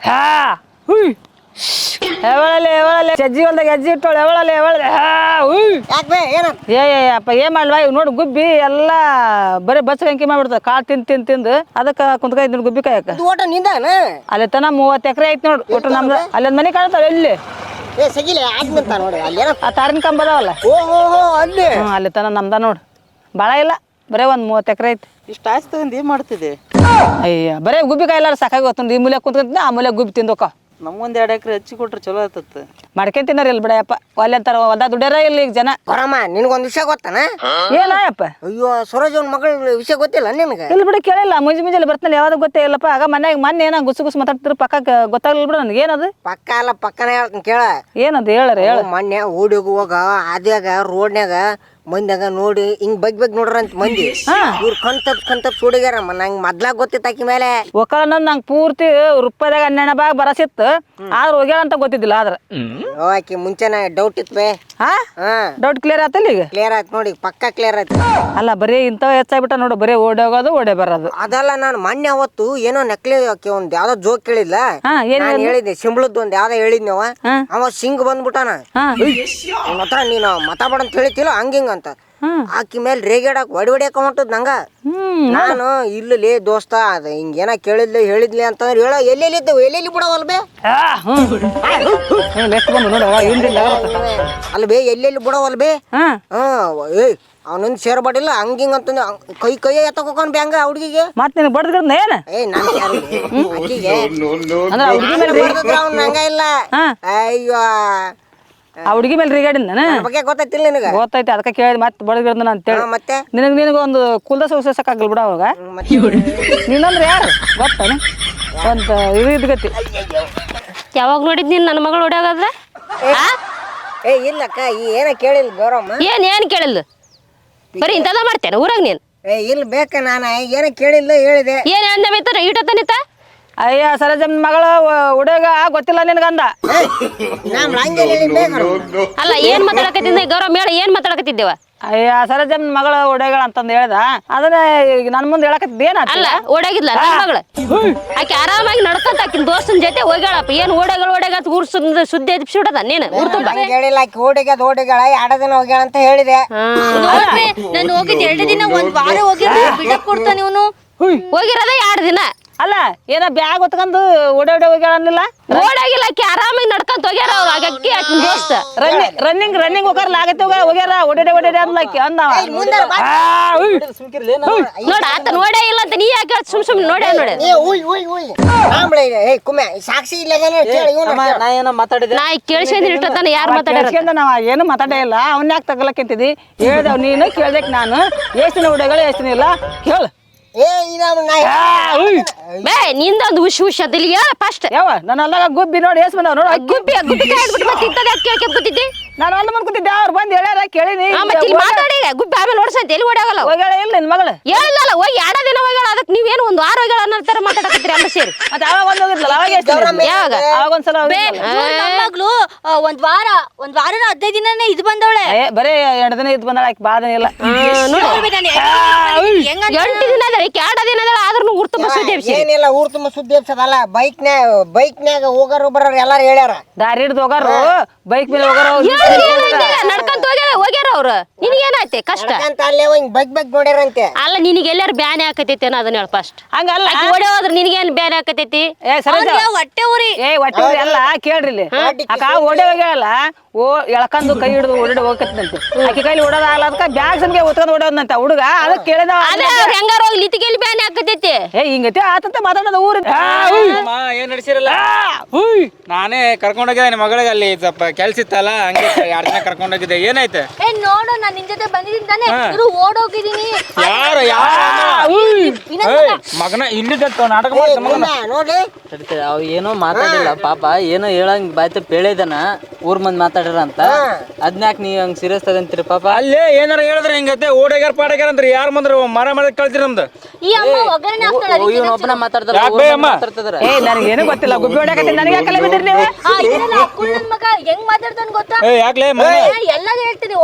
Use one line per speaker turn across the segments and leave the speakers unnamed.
ಹಾ. ಹುಯ್. ಚಜ್ಜಿ ಹೊಲ್ದಾಗ ಹೆಜ್ಜೆ ಇಟ್ಟೋಳು ಹಾ ಹುಯ್.
ಯಾಕೆ ಬೇ ಏನ?
ಏ ಏ ಅಪ್ಪ ಏನ್ ಮಾಡ್ವಾ ಇವ್ ನೋಡು ಗುಬ್ಬಿ ಎಲ್ಲ ಬರೀ ಬಸ್ ಅಂಕಿ ಮಾಡ್ಬಿಡ್ತದೆ. ಕಾಳು ತಿಂದು ತಿಂದು ತಿಂದು. ಅದಕ್ಕೆ ಕುಂತ್ಕೈತಿ ನೋಡಿ ಗುಬ್ಬಿ ಕಾಯಕ.
ಇದು ಓಟ ನಿಂದಾನ?
ಅಲ್ಲಿ ತನ ಮೂವತ್ತು ಎಕರೆ ಐತಿ ನೋಡು. ಒಟ್ಟು ನಮ್ದು ಅಲ್ಲೊಂದು ಮನೆ ಕಾಣ್ತಾವ ಎಲ್ಲಿ?
ಏ ಸಗಿಲೆ ಆಗ್ ನಿಂತ ನೋಡಿ. ಅಲ್ಲಿ ಏನೋ
ಆ ತಾರಿನ ಕಂಬ ಅದಾವಲ್ಲ?
ಓ ಹೋ ಹೋ ಅಲ್ಲಿ.
ಹ್ಞೂ ಅಲ್ಲಿ ತನ ನಮ್ದ ನೋಡು. ಭಾಳ ಇಲ್ಲ. ಬರೇ ಒಂದು ಮೂವತ್ತು ಎಕರೆ ಐತಿ.
ಇಷ್ಟು ಆಯ್ತು ತಗೊಂಡು ಏನು ಮಾಡ್ತಿದ್ದೆ?
ಅಯ್ಯ ಬರೇ ಗುಬ್ಬಿ ಕಾಯಿಲ್ಲ ಸಾಕಾಗಿ ಈ ಮೂಲೆ ಕುಂತ್ಕೊಂತೀನಿ ಆ ಮೂಲೆ ಗುಬ್ಬಿ ತಿಂದೋಕ.
ನಮ್ಗೊಂದು ಎರಡು ಎಕರೆ ಹೆಚ್ಚಿ ಕೊಟ್ರೆ ಚಲೋ ಆತತ್.
ಮಾಡ್ಕೊಂಡ್ ಇಲ್ಲ ಇಲ್ಲಿ ಬಿಡಯಪ್ಪ ಒಲ್ಲೆ ಅಂತಾರ ಹೊಲ್ದ ದುಡ್ಯಾರ ಇಲ್ಲಿ ಈಗ ಜನ?
ಕೊರಮ್ಮ ನಿನಗೊಂದು ವಿಷಯ ಗೊತ್ತಾನ?
ಏನಪ್ಪ
ಅಯ್ಯೋ ಸರೋಜನ್ ಮಗಳ ವಿಷಯ ಗೊತ್ತಿಲ್ಲ ನಿನಗೆ?
ಇಲ್ಲಿ ಬಿಡ ಕೇಳಿಲ್ಲ. ಮುಂಜಿ ಮುಂಜಾನೆ ಬರ್ತಾನೆ ಯಾವ್ದು ಗೊತ್ತೇ ಇಲ್ಲಪ್ಪ. ಆಗ ಮನ್ಯಾಗ ಮೊನ್ನೆ ಏನೋ ಗುಸು ಗುಸು ಮಾತಾಡ್ತಿದ್ರು ಪಕ್ಕ ಗೊತ್ತಾಗ್ಲಿಲ್ಲ ಬಿಡ ನನಗೆ. ಏನದು?
ಪಕ್ಕ ಅಲ್ಲ ಪಕ್ಕನೇ ಹೇಳ್ತೀನಿ ಕೇಳ.
ಏನದು? ಹೇಳ್ರಿ ಹೇಳ.
ಅವ್ನು ಮೊನ್ನೆ ಓಡಿ ಹೋಗುವಾಗ ಆದ್ಯಾಗ ರೋಡ್ನ್ಯಾಗ ಮಂದ್ಯಾಗ ನೋಡಿ ಹಿಂಗ್ ಬಗ್ ಬಗ್ ನೋಡ್ರಂತ ಮಂದಿ. ಇವ್ರು ಕಂತ ತಪ್ಪ ಸುಡಿಗ್ಯಾರಮ್ಮ. ನಂಗೆ ಮೊದ್ಲಾಗ ಗೊತ್ತಿತ್ತು ಆಕಿ ಮೇಲೆ
ಒಕ್ಕಳನ್ನ ನಂಗೆ ಪೂರ್ತಿ ರೂಪಾಯಿದಾಗ ಹನ್ನೆರಡು ಬಾಗ ಬರಸಿತ್ತು. ಆದ್ರೆ ಹೋಗ್ಯಾಳ ಅಂತ ಗೊತ್ತಿದ್ದಿಲ್ಲ ಆದ್ರೆ.
ಓ ಆಕಿ ಮುಂಚೆನೆ ಡೌಟ್ ಇತ್ತು ಬೇ.
ಹಾ? ಡೌಟ್ ಕ್ಲಿಯರ್ ಆತಲ್ಲ ಈಗ?
ಕ್ಲಿಯರ್ ಆಯ್ತು ನೋಡಿ ಪಕ್ಕ ಕ್ಲಿಯರ್ ಆಯ್ತು.
ಅಲ್ಲ ಬರೀ ಇಂಥವ್ ಹೆಚ್ಚಾಗ್ಬಿಟ್ಟ ನೋಡು ಬರೀ ಓಡಿ ಹೋಗೋದು ಓಡೆ ಬರೋದು.
ಅದಲ್ಲ ನಾನು ಮೊನ್ನೆ ಅವತ್ತು ಏನೋ ನೆಕ್ಲಿ ಒಂದ್ ಯಾವ್ದೋ ಜೋಕ್ ಕೇಳಿಲ್ಲ
ಹಾ ಏನ್
ನಾನು ಹೇಳಿದ್ದೆ ಸಿಂಬಳದ್ದು ಒಂದ್ ಯಾವ್ದೋ ಹೇಳಿದ್ನವ. ಅವ. ಸಿಂಗ್ ಬಂದ್ಬಿಟ್ಟಾನ. ಅವನ ಹತ್ರ ನೀನು ಮಾತಾಡ ಅಂತ ಹೇಳಿತಿಲ್ಲ ಹಂಗಿಂಗ ಅಂತ. ಆಕಿ ಮೇಲೆ ರೇಗಾಡಕ್ ಒಡಿ ಹೊಡಿಯಕ ಹೊಂಟದ್ ನಂಗ.
ಹ್ಮ್
ನಾನು ಇಲ್ಲಲೇ ದೋಸ್ತ ಅದ ಹಿಂಗ ಏನ ಕೇಳಿದ್ಲಿ ಹೇಳಿದ್ಲಿ ಅಂತಂದ್ರೆ ಹೇಳೋ ಎಲ್ಲೆಲ್ಲಿದ್ದವು ಎಲ್ಲೆಲ್ಲಿ ಬಿಡವಲ್ ಬೇ? ಅಲ್ ಬೇ ಎಲ್ಲೆಲ್ಲಿ ಬಿಡವಲ್ ಬೇ?
ಹಾ.
ಏಯ್ ಅವನೊಂದ್ ಸೇರ್ ಬಡಿಲ್ಲ ಹಂಗಿಂಗ್ ಅಂತ ಕೈ ಕೈ ಎತ್ತಕೊಂಡ್ ಬ್ಯಾಂಗ ಹುಡುಗಿಗೆ.
ಮತ್ತೆ ನಿನ್ ಬಡ್ದ್ರನ್ನ ಏನು?
ಏ ನನ್ ಆಕಿಗೆ ಇಲ್ಲ. ಅಯ್ಯೋ.
ಆ ಹುಡುಗಿ ಮೇಲೆ ರಿಗಾಡಿನ ನಾನು
ನನ್ ಬಗ್ಗೆ ಗೊತ್ತೈತಿಲ್ಲ ನಿನಗೆ?
ಗೊತ್ತೈತಿ ಅದಕ್ಕೆ ಕೇಳಿದ್ ಮತ್ತೆ ಬಡದ್ರದ್ನ ಅಂತೇಳಿ.
ಹಾ, ಮತ್ತೆ?
ನಿನಗೆ ನಿನಗೆ ಒಂದು ಕುಲ್ದಸ ಉಸಕ್ಕಾಗಲ್ಲ ಬಿಡ ಅವಾಗ.
ನಿನ್ನಂದ್ರೆ
ನೀನಂದ್ರೆ ಯಾರು? ಗೊತ್ತಾನೆ? ಒಂದು ಇದು ಇದ್ಗತಿ
ಯಾವಾಗ ನೋಡಿದ್ ನೀನ್ ನನ್ನ ಮಗಳು ಹೊಡ್ಯಾಗಾದ್ರ?
ಏ ಇಲ್ಲಕ್ಕ ಈ ಏನ ಕೇಳಿಲ್ಲ ಗೌರಮ್ಮ?
ಏನ್ ಏನ್ ಕೇಳಿಲ್ಲ ಬರೀ ಇಂಥದ ಮಾಡ್ತೇನೆ ಊರಾಗ ನೀನ್?
ಏ ಇಲ್ಲ ಬೇಕ ನಾನು ಏನ ಕೇಳಿಲ್ಲ ಹೇಳಿದೆ.
ಏನ್ ಅಂದ ಈಟ ಈಟತನಿತ
ಅಯ್ಯ ಸರಜನ್ ಮಗಳ ಹುಡುಗ ಗೊತ್ತಿಲ್ಲ ನಿನಗಂದ.
ಅಲ್ಲ ಏನ್ ಮಾತಾಡಕತ್ತಿದ್ದೆ? ಗೌರವ ಮೇಳ ಏನ್ ಮಾತಾಡಕತ್ತಿದ್ದೇವ?
ಅಯ್ಯ ಸರಜನ್ ಮಗಳ ಹುಡುಗ ಅಂತಂದ ಹೇಳ್ದ. ಅದನ್ನ ನನ್ ನನ್ನ ಮುಂದೆ ಹೇಳಕತ್ತಿದ್ದೇನ
ಅಲ್ಲ ಓಡಾಗಿದ್ಲ ನನ್ನ ಮಗಳು? ಆಕೆ ಆರಾಮಾಗಿ ನಡ್ಕೊಂತ ಆಕಿನ ದೋಸ್ತನ ಜೊತೆ ಹೋಗ್ಯಾಳಪ್ಪ. ಏನ್ ಓಡೆಗಳು ಓಡಾಗ ಊರ್ ಸುದ್ದಿ ಎದ್ ಬಿಡದ ನೀನು? ಊರ್ ತುಂಬ
ಹೇಳಿಲ್ಲ ಆಕಿ ಓಡಿಗದ ಓಡಿಗಳ ಎರಡು ದಿನ ಹೋಗ್ಯಾಳ ಅಂತ ಹೇಳಿದೆ.
ನಾನು ಹೋಗಿದ್ ಎರಡು ದಿನ ಒಂದ್ ವಾರ ಹೋಗಿದ್ದೆ. ಬಿಡಕ್ ಕೊಡ್ತಾನ ಇವನು.
ಹೋಗಿರೋದೇ ಎರಡು ದಿನ.
ಅಲ್ಲ ಏನ ಬ್ಯಾಗ್ ಹೊತ್ಕೊಂಡು ಓಡೇ ಹೋಗ್ಯಾಳನ್ನಿಲ್ಲ?
ಓಡಾಗಿಲ್ಲ ಆಕಿ ಆರಾಮಾಗಿ ನಡ್ಕೊಂತ ಹೋಗ್ಯಾರ ಅಕ್ಕಿ ಆಕಿ ದೋಸ್ತ.
ರನ್ನಿಂಗ್ ರನ್ನಿಂಗ್ ರನ್ನಿಂಗ್ ಹೋಗಾರಲ್ಲ ಆಗತ್ತೆ ಹೋಗ್ಯಾರ ಹೋಗ್ಯಾರ ಓಡಾಡಿ ಅಂದ್ಲ ಅಕ್ಕಿ ಅಂದವ.
ನೋಡ ಆತ ನೋಡೇ ಇಲ್ಲ ಅಂತ ನೀ ಯಾಕೆ ಸುಮ್ ಸುಮ್ ನೋಡೇ ನೋಡ.
ಏ ಉಯ್ ಉಯ್ ಉಯ್. ಆಂಬ್ಳೆ ಏ ಕುಮ್ಮೆ ಸಾಕ್ಷಿ ಇಲ್ಲ ಕೇಳಿ ಇವನು
ಅಮ್ಮ, ನಾ ಏನೋ ಮಾತಾಡಿದೆ
ನಾ ಯಾರು ಮಾತಾಡ್ಯಾರ
ಕೇಳ್ಸ್ಕೊಂಡ ನಾವ್ ಏನು ಮಾತಾಡೇ ಇಲ್ಲ ಅವನ್ ಯಾಕೆ ತಗೊಳಕಂತಿದಿ ಹೇಳ್ದವ್ ನೀನು ಕೇಳ್ದಕ್ ನಾನು. ಎಷ್ಟು ನೋಡಗಳು ಎಷ್ಟು ಇಲ್ಲ ಕೇಳು. ಉಯ್.
ಬೇ ನಿಂದೊಂದು ಉಶ್ ಉಶ್ ಅದಿಲ್ಲ ಹೇಳ ಫಸ್ಟ್
ಯಾವ ನನ್ನ ಅಲ್ಲಾಗ ಗುಬ್ಬಿ ನೋಡಿ ಎಷ್ಟು ಬಂದವ್ ನೋಡು.
ಗುಬ್ಬಿ ಗುಬ್ಬಿ ಕೈ ಹಿಡ್ಬಿಟ್ಟು ಮತ್ತೆ ಇಂಥದ್ದು ಯಾಕೆ ಕೇಳ್ಕೊಂಡ್ ಕೂತಿದ್ದಿ?
ನಾನು ಅಲ್ಲಿ ಮುಂದೆ ಕೂತಿದ್ದೆ ಅವ್ರು ಬಂದು ಹೇಳ್ಯಾರ ಕೇಳಿನಿ.
ಮತ್ತೆ ಇಲ್ಲಿ ಮಾತಾಡಿ ಗುಬ್ಬಿ ಆಮೇಲೆ ಓಡ್ಸಂತ ಎಲ್ಲಿ ಓಡಾಗಲ್ಲ?
ಹೋಗ್ಯಾಳ ಇಲ್ಲ ನಿನ್ ಮಗಳು.
ಹೇಳಿಲ್ಲ ಹೋಗಿ ಎರಡು ದಿನ ಹೋಗ್ಯಾಳ ಅದಕ್ಕೆ ನೀವೇನು ಒಂದು ವಾರ ಹೋಗ್ಯಾಳ ಅನ್ನೋ ಥರ ಮಾತಾಡಕತ್ತೀರಿ ಅಮ್ಮ ಸೇರಿ.
ಮತ್ತೆ ಅವಾಗ ಒಂದು ಹೋಗಿದ್ಲಲ್ಲ ಅವಾಗ ಎಷ್ಟು?
ಯಾವಾಗ?
ಅವಾಗ ಒಂದ್ಸಲ
ಮೊಮ್ಮಗಳು ಒಂದ್ ವಾರ ಒಂದ್ ವಾರ ಹದಿನೈದು ದಿನನೇ ಇದು ಬಂದವಳೆ.
ಏ ಬರೀ ಎರಡು ದಿನ ಇದ್ ಬಂದಾಳ ಆಕಿ ಭಾಳ ದಿನ ಇಲ್ಲ.
ಹೆಂಗ
ಎಂಟು ದಿನ ಅದ ಎರಡ ದಿನ ಅದ ಆದ್ರೂ ಗುರ್ತು ಬಸ್ ಎಬ್ಸಿ
ಏನಿಲ್ಲ ಊರ್ ತುಂಬ ಸುದ್ದಿ ಎಬ್ಸದಲ್ಲ ಬೈಕ್ನ್ಯಾಗ ಬೈಕ್ನ್ಯಾಗ ಹೋಗಾರು ಬರೋರು ಎಲ್ಲಾರು ಹೇಳ್ಯಾರ.
ದಾರಿ ಹಿಡ್ದು ಹೋಗಾರು ಬೈಕ್ ಮೇಲೆ ಹೋಗಾರು
ನಡ್ಕೊಂತ ಹೋಗ್ಯಾರ ಹೋಗ್ಯಾರ ಅವ್ರು. ನಿನಗೇನಾಯ್ತೆ ಕಷ್ಟ?
ಅಂತ ಅಲ್ಲೇ ಹಿಂಗ್ ಬೈಕ್ ಬೈಕ್ ನೋಡ್ಯಾರಂತೆ.
ಅಲ್ಲ ನಿನಗೆ ಎಲ್ಲಾರು ಬ್ಯಾನೆ ಹಾಕತೈತಿ ಅನ್ನೋ ಅದನ್ನ ಹೇಳ ಫಸ್ಟ್
ಹಂಗಲ್ಲ.
ಓಡಿ ಹೋದ್ರ ನಿನಗೇನು ಬ್ಯಾನೆ ಹಾಕತೈತಿ
ಏ ಸರಿ
ಹೊಟ್ಟೆ ಉರಿ.
ಏ ಒಟ್ಟಿ ಅಲ್ಲ ಕೇಳ್ರಿ ಇಲ್ಲಿ. ಅಕ್ಕ ಓಡೇ ಹೋಗ್ಯಾಳಲ್ಲ ಓ ಎಳ್ಕಂದು ಕೈ ಹಿಡಿದು ಓಡಿ ಹೋಗತ್ತಂತೆ ಆಕೆ ಕೈಲಿ ಓಡೋದ ಅದಕ್ಕ ಬ್ಯಾಗ್ ಸಮ್ಗೆ ಒತ್ಕೊಂಡು ಓಡೋದಂತ ಹುಡುಗ ಅದಕ್ಕೆ ಕೇಳಿದ
ಅದೇ ಅವ್ರ ಹೆಂಗಾರ ಹೋಗಿ ಲಿತಿಗೆಲ್ಲಿ ಬ್ಯಾನ್ ಹಾಕತೈತಿ
ಏ ಹಿಂಗತಿ ಆತಂತ ಮಾತಾಡೋದು ಊರು
ಅಮ್ಮ ಏನ್ ನಡ್ಸಿರಲ್ಲ? ನಾನೇ ಕರ್ಕೊಂಡೋಗಿದ್ದೆ ನಿಮ್ಮ ಮಗಳಿಗೆ ಅಲ್ಲಿ ಸ್ವಲ್ಪ ಕೆಲ್ಸ ಇತ್ತಲ್ಲ ಹಂಗೆ ಎರಡು ದಿನ ಕರ್ಕೊಂಡೋಗಿದ್ದೆ ಏನಾಯ್ತು?
ಏ ನೋಡು ನಾನು ನಿನ್ ಜೊತೆ ಬಂದಿದ್ದೀನಿ ತಾನೆ. ಇರು ಓಡೋಗಿದ್ದೀನಿ
ಯಾರು? ಯಾರು? ಮಗನ? ಇಲ್ಲಿದ್ದ ನಾಟಕ ಮಾಡ್ತ ಮಗನ?
ನೋಡಿ
ಏನೋ ಮಾತಾಡಿಲ್ಲ ಪಾಪ. ಏನೋ ಹೇಳಂಗ್ ಬಾಯ್ತ ಪೇಳಿದನ ಊರ್ ಮಂದಿ ಮಾತಾಡ್ರ ಅಂತ. ಅದ್ನಾಕ್ ನೀ ಹಂಗ್ ಸೀರಿಯಸ್ ತಗಂತೀರಿ ಪಾಪ?
ಅಲ್ಲೇ ಏನಾರ ಹೇಳಿದ್ರೆ ಹಿಂಗತ್ತೆ ಓಡೇಗಾರ ಪಾಡೇಗಾರ ಅಂದ್ರೆ ಯಾರು ಮಂದ್ರ ಮರ ಮರ ಕಳ್ತೀರಿ ನಮ್ದು?
ಈ ಅಮ್ಮ ಒಗ್ಗರಣೆ ಹಾಕ್ತಾಳೆ
ಇವನ್ ಒಬ್ಬನ ಮಾತಾಡ್ತಾರ
ಯಾಕ್ ಬೇ ಅಮ್ಮ?
ಮಾತಾಡ್ತಿದಾರ
ಏ ನನಗೇನು ಗೊತ್ತಿಲ್ಲ ಗುಬ್ಬಿ ಹೊಡ್ಯಾಕತ್ತೀನಿ ನನಗೆ ಯಾಕೆ ಕಲೆ ಬಿದ್ದಿರಿ ನೀವು?
ಆ, ಇದನ್ನ ಅಕ್ಕುಳ್ ಮಗ ಹೆಂಗ್ ಮಾತಾಡ್ತಾನ ಗೊತ್ತಾ?
ಏ ಯಾಕ್ಲೆ ಮಗನ
ಎಲ್ಲಾರು ಹೇಳ್ತೀನಿ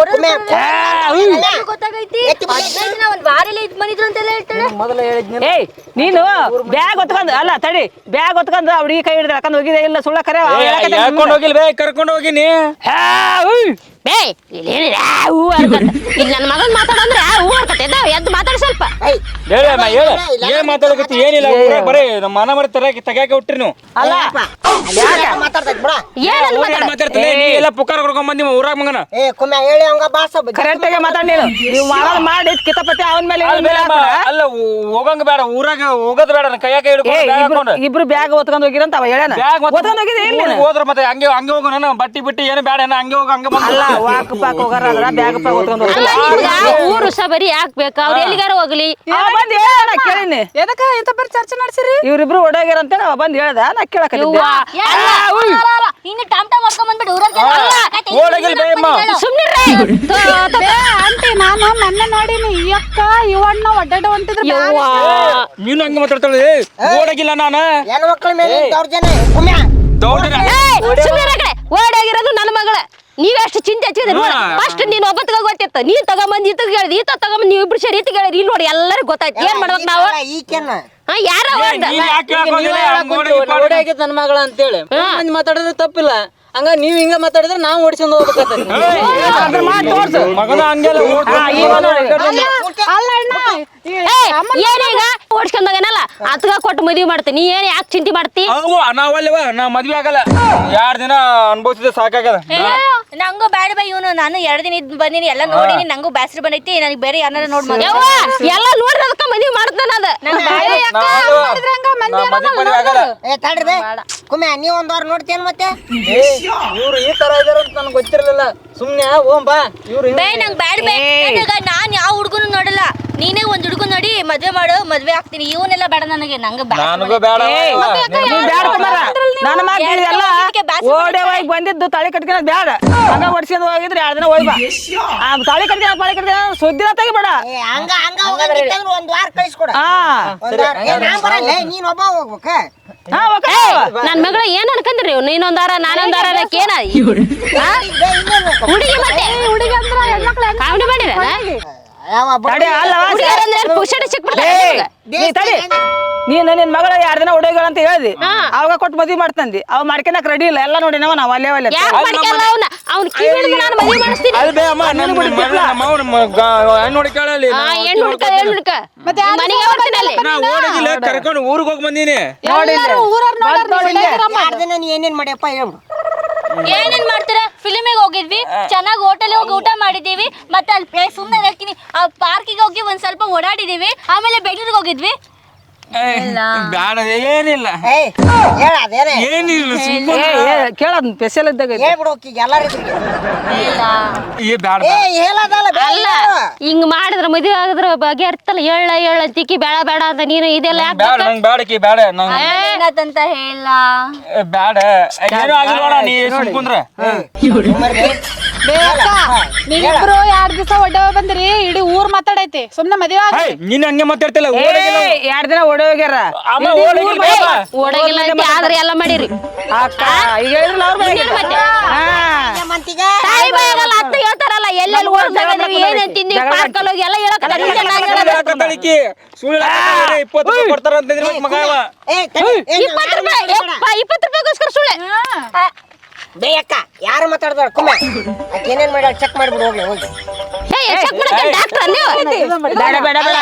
ಗೊತ್ತಾಗೈತಿ. ಹದಿನೈದು ದಿನ ಒಂದ್ ವಾರ ಎಲ್ಲ ಇದ್ ಬಂದಿದ್ರು ಅಂತೆಲ್ಲ ಹೇಳ್ತಾಳೆ.
ಮೊದಲ ಹೇಳಿದ್ನಿ
ಏಯ್ ನೀನು ಬ್ಯಾಗ್ ಹೊತ್ಕೊಂಡ್ ಅಲ್ಲ ತಡಿ ಬ್ಯಾಗ್ ಹೊತ್ಕೊಂಡ್ ಅವ್ರಿಗೆ ಕೈ ಹಿಡಿದು ಯಾಕಂದ್ರೆ ಹೋಗಿದೆ ಇಲ್ಲ ಸುಳ್ಳ ಕರೆ? ಅವ
ಯಾಕೊಂಡು ಹೋಗಿಲ್ ಬೇ ಕರ್ಕೊಂಡು ಹೋಗಿನಿ.
ಹಾ,
ಇಲ್ಲಿ ನನ್ನ ಮಗನ್ ಮಾತಾಡಂದ್ರೆ ಎದ್ದ ಮಾತಾಡ ಸ್ವಲ್ಪ.
ಹೇಳ ಏನ್ ಮಾತಾಡಕತ್ತಿ? ಏನಿಲ್ಲ ಊರಾಗ ಬರೀ ನಮ್ಮ ಮನ ಮರಿ ತರಕ್ಕೆ ತೆಗ್ಯಾಕ ಹುಟ್ಟಿರಿ ನೀವು
ಅಲ್ಲ.
ಮಾತಾಡ್ತೈತ್ ಬಿಡ.
ಏನಂದ್
ಊರಾಗ
ಮಾತಾಡ.
ಮಾತಾಡ್ತೀನಿ ನೀ ಎಲ್ಲ ಪುಕಾರ ಹೊಡ್ಕೊಂಡ್ ಬಂದಿ ಊರಾಗ ಮಗನ.
ಏ ಹೇಳಿ ಅವಂಗ ಬಾಸ
ಕರೆಕ್ಟ್ ಆಗಿ ಮಾತಾಡಿ ನೀನು. ನೀವು ಮಾಡೋದು ಮಾಡಿ ಕಿತಾಪತಿ ಅವನ ಮೇಲೆ
ಅಲ್ಲ ಹೋಗಂಗ ಬೇಡ ಊರಾಗ ಹೋಗೋದ್ ಬೇಡ ಹಿಡ್ಕೊಂಡು
ಇಬ್ರು ಬ್ಯಾಗ್ ಹೊತ್ಕೊಂಡು ಹೋಗಿರಂತ ಅವ ಹೇಳನ
ಬ್ಯಾಗ್
ಇಲ್ಲ
ಊರಿಗೆ ಹೋದ್ರ ಮತ್ತೆ ಹಂಗೆ ಹಂಗೆ ಹೋಗು ನಾನು ಬಟ್ಟಿ ಬಿಟ್ಟಿ ಏನು ಬೇಡ ಹಂಗೆ ಹೋಗ ಹಂಗೆ ಬಂದು
ಅಲ್ಲ ವಾಕ್ ಪಾಕ್ ಹೋಗಾರ ಬ್ಯಾಗ್ ಪಾಕ್ ಹೋಗ್ತಾರ?
ಊರು ಸಬರಿ ಹಾಕ್ಬೇಕು. ಅವ್ರು ಎಲ್ಲಿಗಾರ ಹೋಗ್ಲಿ.
ಅವ ಬಂದ್ ಹೇಳ ಕೇಳಿನಿ.
ಎದಕ್ಕ ಇಂತ ಬರ್ ಚರ್ಚೆ ನಡೆಸಿರಿ?
ಇವ್ರಿಬ್ರು ಓಡೋಗ್ಯಾರ ಅಂತ ಅವ ಬಂದ್ ಹೇಳ್ದ ನಾ ಕೇಳಕ್
ಯವ್ವಾ,
ಇನ್ನು ಟಾಮ್
ಓಡಾಗಿಲ್ ಬೇಯಮ್ಮ.
ಆಂಟಿ ನಾನು ನನ್ನ ನೋಡಿನಿ. ಈ ಅಕ್ಕ ಇವಣ್ಣ ಒಡ್ಡಾಡ ಹೊಂಟಿದ್ರ
ಯವ್ವಾ.
ನೀನು. ಹಂಗೆ ಮಾತಾಡ್ತಾಳೆ. ಓಡಾಗಿಲ್ಲ ನಾನು?
ಹೆಣ್ಣು ಮಕ್ಕಳ ಮೇಲೆ ದೌರ್ಜನ್ಯ. ಕುಮ್ಯ
ದೌರ್ಜನ್ಯ.
ಏಯ್, ಸುಮ್ನಿರ್ರೆ ಆ ಕಡೆ. ಓಡೋಗಿರೋದು ನನ್ನ ಮಗಳ. ನೀವೆಷ್ಟು ಚಿಂತೆ ಹಚ್ಚಿದ್ರೆ. ಫಸ್ಟ್ ನೀನ್ ಒಬ್ಬತ್ಗ ಗೊತ್ತಿತ್ತು ನೀನ್ ತಗೊಂಬಂದ್ ಈತ ಕೇಳಿದ್ ಈತ ತಗೊಂಬಂದ್ ನೀವು ಇಬ್ರು ಸೇರಿ ಈತ ಹೇಳಿದ್ರಿ ಇಲ್ಲಿ ನೋಡಿ ಎಲ್ಲರಿಗೂ ಗೊತ್ತಾಯ್ತು ಏನ್ ಮಾಡ್ಬೇಕು ನಾವು
ಈ
ಹಾ ಯಾರ
ನನ್
ಮಗಳ ಅಂತೇಳಿ ಮಾತಾಡಿದ್ರೆ ತಪ್ಪಿಲ್ಲ ಹಂಗ ನೀವ್ ಹಿಂಗ ಮಾತಾಡಿದ್ರೆ ನಾವು ಓಡಿಸ್ಕೊಂಡು
ಏನೀಗ ಓಡಿಸ್ಕೊಂಡೋಗೇನಲ್ಲ ಅತ್ಗ ಕೊಟ್ಟು ಮದ್ವಿ ಮಾಡ್ತೀನಿ ನೀ ಏನ್ ಯಾಕೆ ಚಿಂತೆ ಮಾಡ್ತಿ
ಅವು ನಾವಲ್ಲವ ನಾ ಮದ್ವೆ ಆಗಲ್ಲ ಯಾರ್ ದಿನ ಅನ್ಭವಿಸಿದ್ರೆ ಸಾಕಾಗದ
ನಂಗೂ ಬ್ಯಾಡ ಬೈ ಇವನು ನಾನು ಎರಡ್ ದಿನ ಇದ್ ಬಂದಿನಿ ಎಲ್ಲ ನೋಡಿನಿ ನಂಗೂ ಬ್ಯಾಸರಿ ಬಂದೈತಿ ನನಗೆ ಬೇರೆ ಯಾರ ನೋಡ್
ಎಲ್ಲ ನೋಡ್ರಿ ಅದಕ್ಕ ಮದ್ವಿ ಮಾಡ್ತಾನ ಅದ
ನಾ
ನೀ ಒಂದ್ ವಾರ ನೋಡ್ತೇನ್ ಮತ್ತೆ?
ಇವ್ರು ಈ ತರ ಇದಾರ ಅಂತ ನನಗೆ ಗೊತ್ತಿರಲಿಲ್ಲ. ಸುಮ್ನೆ ಓಂ ಬಾ. ಇವ್ರು
ಬೇ ನಂಗ್ ಬ್ಯಾಡ ಬೇ. ನಾನ್ ಯಾವ ಹುಡುಗನು ನೋಡಲ್ಲ. ನೀನೇ ಒಂದ್ ಹುಡುಗನ್ ನೋಡಿ ಮದ್ವೆ ಮಾಡು ಮದ್ವೆ ಆಗ್ತೀನಿ. ಇವನ್ನೆಲ್ಲ ಬೇಡ ನನಗೆ. ನಂಗೆ
ನನಗೂ ಬೇಡ
ನನ್ನ ಎಲ್ಲ ಓಡೆ ಹೋಗಿ ಬಂದಿದ್ದು ತಾಳಿ ಕಟ್ಕೊಳದ್ ಬೇಡ ಹಂಗ ಹೊಡ್ಸ್ಕೊಂಡ್ ಹೋಗಿದ್ರೆ ಎರಡ್ ದಿನ ಹೋಗಿ ಬಾ ಆ ತಾಳಿ ಕಟ್ಕೊಳ ತಾಳಿ ಕಟ್ಕೊಳ ಸುದ್ದಿ ತೆಗಿ
ಬೇಡ ಹಂಗ ಹಂಗ ಒಂದ್ ವಾರ ಕಳಿಸ್ಕೊಡ. ವಾರ. ನೀನ್ ಒಬ್ಬ ಹೋಗ್ಬೇಕ?
ಹಾ ಓಕೆ
ನನ್ ಮಗಳ ಏನ್ ಅನ್ಕಂದ್ರಿ? ನೀವು ನೀನೊಂದಾರ ನಾನೊಂದಾರ ಏನ? ಹುಡುಗಿ ಮತ್ತೆ? ಹುಡುಗಿ ಅಂದ್ರೆ ಹೆಣ್ಮಕ್ಳು ಕಾಮಿಡಿ ಮಾಡಿರ
ಯಾವ
ತಡಿ ಅಲ್ಲವ
ಹುಡುಗಿಯರ್ ಅಂದ್ರೆ ಪುಷಣ ಸಿಕ್ಬಿಡ್ತಾರೆ
ಏಯ್, ನೀ ತಡಿ. ನೀನ್ ನಿನ್ ಮಗಳ ಯಾರ ದಿನ ಹುಡುಗಿಗಳ ಅಂತ ಹೇಳ್ದಿ. ಅವಾಗ ಕೊಟ್ಟು ಮದ್ವಿ ಮಾಡ್ತಂದಿ. ಅವ್ ಮಾಡ್ಕೊಳಕ್ ರೆಡಿ ಇಲ್ಲ. ಎಲ್ಲ ನೋಡಿ ನಾವು ಅಲ್ಲೇ ಅಲ್ಲೇ
ಕರ್ಕೊಂಡು ಊರಿಗೆ ಹೋಗಿ ಬಂದೀನಿ.
ಏನೇನ್ ಮಾಡ್ಯಪ್ಪ ಹೇಳು.
ಏನೇನ್ ಮಾಡ್ತೀರ? ಫಿಲ್ಮಿಗೆ ಹೋಗಿದ್ವಿ. ಚೆನ್ನಾಗಿ ಹೋಟೆಲ್ ಹೋಗಿ ಊಟ ಮಾಡಿದೀವಿ. ಮತ್ತೆ ಅಲ್ಲಿ ಸುಮ್ಮನೆ ಹೇಳ್ತೀನಿ ಆ ಪಾರ್ಕಿಗೆ ಹೋಗಿ ಒಂದ್ ಸ್ವಲ್ಪ ಓಡಾಡಿದೀವಿ. ಆಮೇಲೆ ಬೆಂಗಳೂರಿಗೆ ಹೋಗಿದ್ವಿ.
ಬೇಡ ಏನಿಲ್ಲ.
ಏಯ್ ಹೇಳ ಅದೇನೆ
ಏನಿಲ್ಲ ಸುಮ್ಮನೆ
ಕೇಳದ್ ಸ್ಪೆಷಲ್ ಇದ್ದಾಗ ಐತಿ.
ಹೇಳ್ಬಿಡು ಆಕಿಗೆ ಎಲ್ಲರಿಗೂ
ಏ ಬ್ಯಾಡ
ಏ ಹೇಳದಲ್ಲ
ಅಲ್ಲ. ಹಿಂಗ್ ಮಾಡಿದ್ರ ಮದ್ವೆ ಆಗಿದ್ರ ಬಗೆ ಇರ್ತಲ್ಲ ಎಳ್ಳ ಎಳ್ಳ ತಿಕ್ಕಿ ಬೇಡ ಬೇಡ ಅಂತ ನೀನು ಇದೆಲ್ಲ ಯಾಕೆ
ನಂಗೆ ನಂಗೆ
ಹೇಳ.
ಬೇಡ ಏನೂ ಆಗಿಲ್ಲ ನೋಡ ನೀ ಸುಮ್ ಕುಂದ್ರ.
ನೀವಿಬ್ರು ಎರಡ್ ದಿವಸ ಒಡ್ಡ ಬಂದ್ರಿ ಇಡೀ ಊರ್ ಮಾತಾಡೈತಿ. ಸುಮ್ನೆ ಮದ್ವೆ ಆಗ್-
ನೀನ್ ಹಂಗೆ ಮಾತಾಡ್ತಿಲ್ಲ ಓಡಾಗಿಲ್ಲ.
ಎರಡ್ ದಿನ ಓಡಿ ಹೋಗ್ಯಾರ.
ಅಮ್ಮ ಓಡಾಗಿಲ್ಲ ಬೇಡ
ಅಂತ ಆದ್ರೆ ಎಲ್ಲ ಮಾಡಿರಿ.
ಅಕ್ಕ ಈಗ ಹೇಳಿದ್ರಲ್ಲ ಅವ್ರ ಬಾಯಿಗೆ.
ಮಂತಿಗ
ತಾಯಿ ಬಾಯಾಗಲ್ಲ ಅತ್ತ ಹೇಳ್ತಾರಲ್ಲ ಎಲ್ಲೆಲ್ಲಿ ಓಡ್ದಾಗ ಏನೇನ್ ತಿಂದಿ ಪಾರ್ಕಲ್ಲಿ ಹೋಗಿ ಎಲ್ಲ
ಇಪ್ಪತ್ತು ರೂಪಾಯಿ ಕೊಡ್ತಾರ ಮಗ
ಇಪ್ಪತ್ತು ರೂಪಾಯಿ ಯಪ್ಪ, ಇಪ್ಪತ್ತು ರೂಪಾಯಿಗೋಸ್ಕರ ಸುಳ್ಳೆ.
ಬೇ ಅಕ್ಕ ಯಾರು ಮಾತಾಡ್ದಾರ? ಕುಮ್ಮ. ಆಕೆ ಏನೇನ್ ಮಾಡ್ಯಾಳ ಚೆಕ್ ಮಾಡ್ಬಿಡು ಹೋಗ್ಲಿ ಹೋಗಿ
ಚೆಕ್ ಮಾಡ್ಕೊಂಡು ಡಾಕ್ಟರ್ ನೀವು
ಬೇಡ ಬೇಡ ಬೇಡ.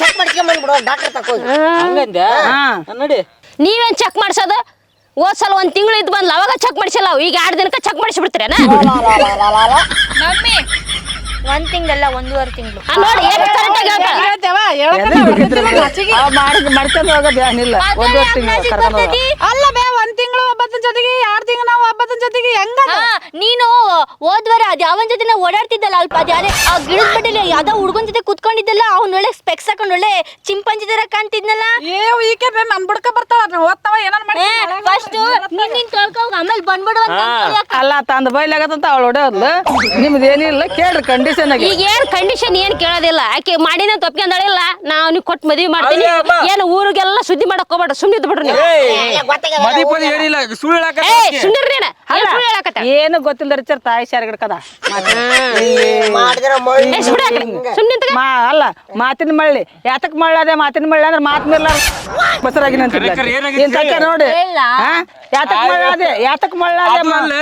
ಚೆಕ್ ಮಾಡ್ಕೊಂಡ್ ಬಂದ್ಬಿಡು ಡಾಕ್ಟರ್ ತಕ ಹೋಗಿ.
ಹಂಗಂದ್ಯಾ?
ಹಾ.
ನೋಡಿ.
ನೀವೇನ್ ಚೆಕ್ ಮಾಡ್ಸೋದು? ಹೋದ್ ಸಲ ಒಂದ್ ತಿಂಗಳು ಇದ್ ಬಂದ್ಲ ಅವಾಗ ಚೆಕ್ ಮಾಡಿಸಲ್ಲ. ಈಗ ಎರಡ್ ದಿನಕ್ಕೆ ಚೆಕ್ ಮಾಡಿಸಿ ಬಿಡ್ತೀರೇನಾ
ಒಂದ್ ತಿಂಗಳಲ್ಲ ಒಂದೂವರೆ ತಿಂಗಳು.
ನೋಡಿ ಏನು ಕರೆಕ್ಟ್ ಆಗಿ ಹೇಳ್ತಾಳ
ಮಾಡ್ಕೊಂಡು ಹೋಗೋದು ಏನಿಲ್ಲ ಒಂದ್ ತಿಂಗಳು ಕರ್ಕೊಂಡು ಹೋಗ
ಅಲ್ಲ ಬೇ ಒಂದ್ ತಿಂಗಳು ಒಬ್ಬತ್ತನ ಜೊತೆಗೆ ಎರಡ್ ತಿಂಗಳು ನಾವು ಒಬ್ಬತ್ತನ ಜೊತೆಗೆ ಹೆಂಗ
ಹಾ ನೀನು ಹೋದ್ವಾರ ಅದ್ ಯಾವನ್ ಜೊತೆ ನಾವು ಓಡಾಡ್ತಿದ್ದಲ್ಲ ಅಲ್ಪ ಅದೇ ಯಾರೇ ಆ ಗಿಡದ ಬಡ್ಡಿಲಿ ಯಾವ್ದೋ ಹುಡ್ಗನ್ ಜೊತೆ ಕುತ್ಕೊಂಡಿದ್ದಲ್ಲ ಅವ್ನ ಒಳ್ಳೆ ಸ್ಪೆಕ್ಸ್ ಹಾಕೊಂಡ್ ಒಳ್ಳೆ ಚಿಂಪಂಜಿ ತರ ಕಾಣ್ತಿದ್ನಲ್ಲ?
ಏ ಈಕೆ ಬೇ ನನ್ ಬುಡ್ಕ ಬರ್ತಾಳ ಓದ್ತಾವ ಏನಾರ ಮಾಡಿ
ಫಸ್ಟ್ ನೀನ್ ನಿನ್ ತೊಳ್ಕೊ ಹೋಗ್, ಆಮೇಲೆ ಬಂದ್ಬಿಡು ಅಂತ.
ಅಲ್ಲ ತಂದ ಬೈಲಾಗತ್ತಂತ ಅವಳು ಹೊಡೆಯೋದ್ಲು. ನಿಮ್ದು ಏನಿಲ್ಲ ಕೇಳ್ರಿ ಕಂಡೀಷನ್ ಆಗಿ.
ಈಗ ಏನ್ ಕಂಡೀಷನ್ ಏನ್ ಕೇಳೋದಿಲ್ಲ. ಆಕೆ ಮಾಡಿನ ತಪ್ಕೊಂಡಳಿಲ್ಲ ನಾ ನೀವು ಕೊಟ್ಟು ಮದ್ವಿ ಮಾಡ್ತೀನಿ.
ಅಮ್ಮ.
ಏನು ಊರಿಗೆಲ್ಲ ಸುದ್ದಿ ಮಾಡಕ್ ಹೋಗ್ಬೇಡ ಸುಮ್ಮನೆ ಇದ್ಬಿಡ್ರಿ ನೀವು.
ಮದಿ ಪದಿ ಹೇಳಿಲ್ಲ ಸುಳ್ಳು ಹೇಳಾಕ
ಏ ಸುಮ್ಮನಿರ್ರಿ ನೀನ. ಏನ್ ಸುಳ್ಳು ಹೇಳಕತ್ತ?
ಏನು ಗೊತ್ತಿಲ್ಲ ರಿಚರ್ ತಾಯಿ ಶಾರ್ಗಿಡ್ಕದ
ಮಾಡಿದ್ರ
ನಿಂತ್ಕ.
ಮಾ ಅಲ್ಲ ಮಾತಿನ ಮಳ್ಳಿ. ಯಾತಕ್ ಮಳ್ಳದೆ ಮಾತಿನ ಮಳ್ಳಿ ಅಂದ್ರೆ ಮಾತ್ ಮಿರ್ಲ ಬಸರಾಗಿ
ಕರೆ ಏನಾಗೈತಿ?
ನೋಡಿ.
ಹೇಳ.
ಹಾ? ಯಾತಕ್ ಮಳ್ಳದೆ ಯಾತಕ್ ಮಳ್ಳದೆ ಮ-
ಅಲ್ಲ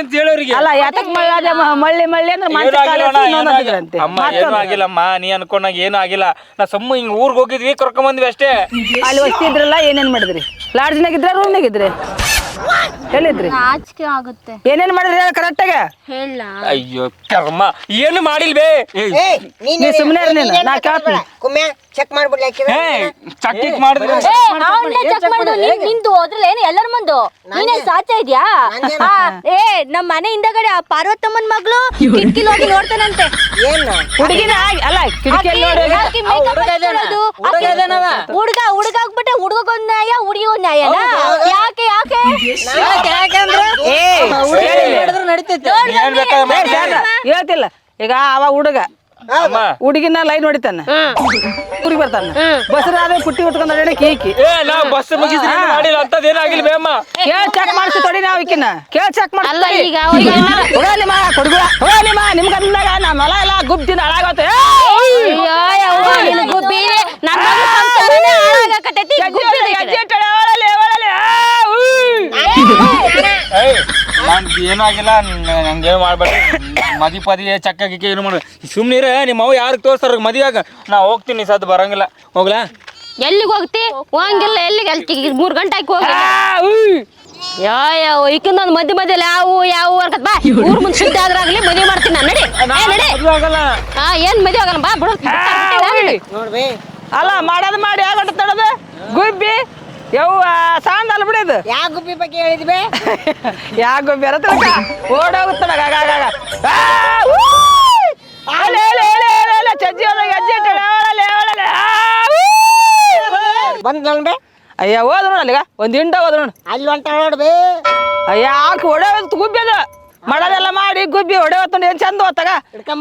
ಅಂತ ಹೇಳೋರಿಗೆ.
ಅಲ್ಲ ಯಾತಕ್ ಮಳ್ಳದೆ ಮ- ಮಳ್ಳಿ ಮಳ್ಳಿ ಅಂದ್ರೆ
ಏನೂ
ಕಾಲು
ಅಮ್ಮ ಏನು ಆಗಿಲ್ಲಮ್ಮ? ನೀ ಅನ್ಕೊಂಡಾಗ ಏನು ಆಗಿಲ್ಲ? ನಾ ಸಮ್ಮ ಹಿಂಗ್ ಊರ್ಗ್ ಹೋಗಿದ್ವಿ ಕರ್ಕೊಂಡ್ ಬಂದ್ವಿ ಅಷ್ಟೇ.
ಅಲ್ಲಿ ವಸ್ತಿದ್ರಲ್ಲ ಏನೇನ್ ಮಾಡಿದ್ರಿ? ಲಾಡ್ಜ್ನಾಗಿದ್ರ ರೂಮ್ನಾಗಿದ್ರಿ ಎಲ್ಲಿದ್ರಿ?
ನಾಚಿಕೆ ಆಗುತ್ತೆ.
ಏನೇನ್ ಮಾಡಿದ್ರಿ ಕರೆಕ್ಟಾಗ
ಹೇಳ.
ಅಯ್ಯೋ ಕರ್ಮ. ಏನು ಮಾಡಿಲ್ವೇ? ಏಯ್,
ಏ ನೀನ್
ನೀ ಸುಮ್ಮನೆ ಇರು ನೀನು, ನಾ ಕೇಳ್ತೀನಿ.
ಕುಮ್ಯ ಚೆಕ್ ಮಾಡ್ಬಿಡ್ಲಿ ಹಾಕಿದ್ರೆ
ಚಕ್ಕಿಕ್ ಮಾಡಿದ್ರೆ
ಅವನ್ನೇ ಚೆಕ್ ಮಾಡು ನೀನ್- ನಿಂದು ಹೋದ್ರಲ್ಲ ಏನು ಎಲ್ಲರ ಮುಂದು? ನೀನೇ ಸಾಚ ಇದ್ಯಾ? ಆ, ಏ ನಮ್ಮ ಮನೆ ಹಿಂದಗಡೆ ಆ ಪಾರ್ವತಮ್ಮನ್ ಮಗಳು ಕಿಟಕಿಲ್ ಹೋಗಿ ನೋಡ್ತಾನಂತೆ.
ಏನು?
ಹುಡುಗಿನ ಆಗಿ- ಅಲ್ಲ ಕಿಟಕಿಯಲ್ಲಿ ನೋಡಿ
ಹುಡುಗ ಹುಡ್ಗ ಹುಡ್ಗ ಹುಡ್ಗಗೊಂದ್ ನ್ಯಾಯ ಹುಡುಗಿಗೊಂದ್ ನ್ಯಾಯನಾ ಯಾಕೆ ಯಾಕೆ?
ಹೇಳ್ತಿಲ್ಲ. ಈಗ ಅವ ಹುಡುಗ. ಹುಡುಗಿನ ಲೈನ್ ಹೊಡಿತಾನ. ಊರಿಗೆ ಬರ್ತಾನ. ಬಸ್ರಾದ ಪುಟ್ಟಿ ಹೊತ್ಕೊಂಡ್ರೆ
ಏ ನಾ ಬಸ್ ಮುಗಿಸ್ರಿ ಏನು ಮಾಡಿಲ್ಲ ಅಂತದ್ ಏನು ಆಗಿಲ್ವೇ
ಕೇಳ್ ಚೆಕ್ ಮಾಡ್ಸಿ ತೊಡಿ ನಾವು ಈಕಿನ. ಕೇಳ್ ಚೆಕ್
ಅಲ್ಲ
ಮಾಡ್ಸಿ
ಈಗ
ಹೋಗಲಿ ಮಾ ಮಾ ನಿಮ್ಗೆ ಅಂದಾಗ ನಮ್ಮ ಹೊಲ ಎಲ್ಲ ಗುಬ್ಬಿನ ಹಾಳಾಗೋತೆ.
ಅಯ್ಯೋ ಯವ್ವ, ನಿನ್ ಗುಬ್ಬಿ. ನನ್ ಮಗ್ಳ ಸಂಸಾರನೇ ಹಾಳಾಗಾಕತ್ತೈತಿ, ಗುಬ್ಬಿ ಐತೆ.
ಏಯ್ ನಾನ್ ಏನು ಆಗಿಲ್ಲ ನಂಗೇನು ಮಾಡ್ಬೇಡಿ ಮದಿ ಪದಿ ಚಕ್ಕ ಗಿಕ್ಕ ಏನು ಮಾಡು ಸುಮ್ಮನಿರ ನಿಮ್ಮ ಅವ್ ಯಾರಿಗೆ ತೋರಿಸ್ತಾರ ಮದಿಯಾಗ? ನಾ ಹೋಗ್ತೀನಿ ಸದ್ ಬರಂಗಿಲ್ಲ. ಹೋಗ್ಲಾ?
ಎಲ್ಲಿಗೆ ಹೋಗ್ತಿ? ಹೋಗಂಗಿಲ್ಲ ಎಲ್ಲಿಗೆ? ಎಲ್ಲಿ ಮೂರು ಗಂಟೆ ಹಾಕಿ ಹೋಗಿ. ಯಾ ಯಾವ ಈಕಿಂದೊಂದು ಮಧ್ಯ ಮಧ್ಯದಲ್ಲಿ ಯಾವ ಯಾವ ಅಂತ ಬಾ. ಊರ್ ಮುಂದೆ ಶುದ್ಧ ಆದ್ರಾಗ್ಲಿ ಮದುವೆ ಮಾಡ್ತೀನಿ ನಾನು. ನಡಿ ಏ, ನಡಿ. ಹಾ ಏನ್ ಮದುವೆ ಆಗಲ್ಲ ಬಾ ಬಿಡು
ನೋಡ್ಬೇ
ಅಲ್ಲ ಮಾಡೋದು ಮಾಡಿ ಯಾಕೆ ತಡದ. ಗುಬ್ಬಿ ಯವ್ವ ಸಾಂದ್ ಅಲ್ಲ ಬಿಡಿದು
ಯಾ ಗುಬ್ಬಿ ಬಗ್ಗೆ ಹೇಳಿದ್ಬೇ
ಯಾ ಗುಬ್ಬಿ ಅರ ತಿಳ್ಕ ಓಡೋಗುತ್ತಡ ಚಜ್ಜಿ ಹೋದಾಗ ಊ!
ಬಂದ್ ನೋಡ್ಬೇ
ಅಯ್ಯ ಹೋದ ನೋಡ ಅಲ್ಲಿಗ. ಒಂದ್ ಹಿಂಡ ಹೋದ ನೋಡು.
ಅಲ್ಲಿ ಹೊಂಟ ನೋಡ್ಬೇ
ಅಯ್ಯ ಯಾಕೆ ಹೊಡೆಯೋದು ಗುಬ್ಬಿ ಅದು? ಮಡದೆಲ್ಲ ಮಾಡಿ ಗುಬ್ಬಿ ಹೊಡೆಯೋತ್ತು ಏನ್ ಚಂದ ಹೋತಾಗ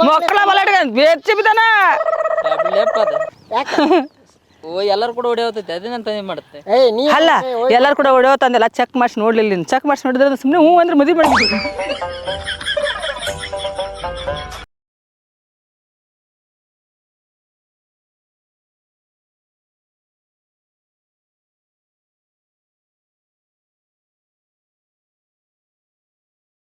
ಮಕ್ಕಳ ಬಲಾಡ್ಗ ಬೆಚ್ಚಿ ಬಿದ್ದಾನ
ಎಲ್ಲರೂ ಕೂಡ ಹೊಡೆಯೋತೈತೆ ಅದೇನಂತ ಏನ್ ಮಾಡುತ್ತೆ.
ಏ ನೀ
ಅಲ್ಲ ಎಲ್ಲರೂ ಕೂಡ ಹೊಡೆಯೋತಂದೆಲ್ಲ ಚೆಕ್ ಮಾಡ್ಸಿ ನೋಡ್ಲಿಲ್ಲ ಚೆಕ್ ಮಾಡ್ಸಿ ನೋಡಿದ್ರೆ ಸುಮ್ಮನೆ ಹ್ಞೂ ಅಂದ್ರೆ ಮದುವೆ ಮಾಡಿ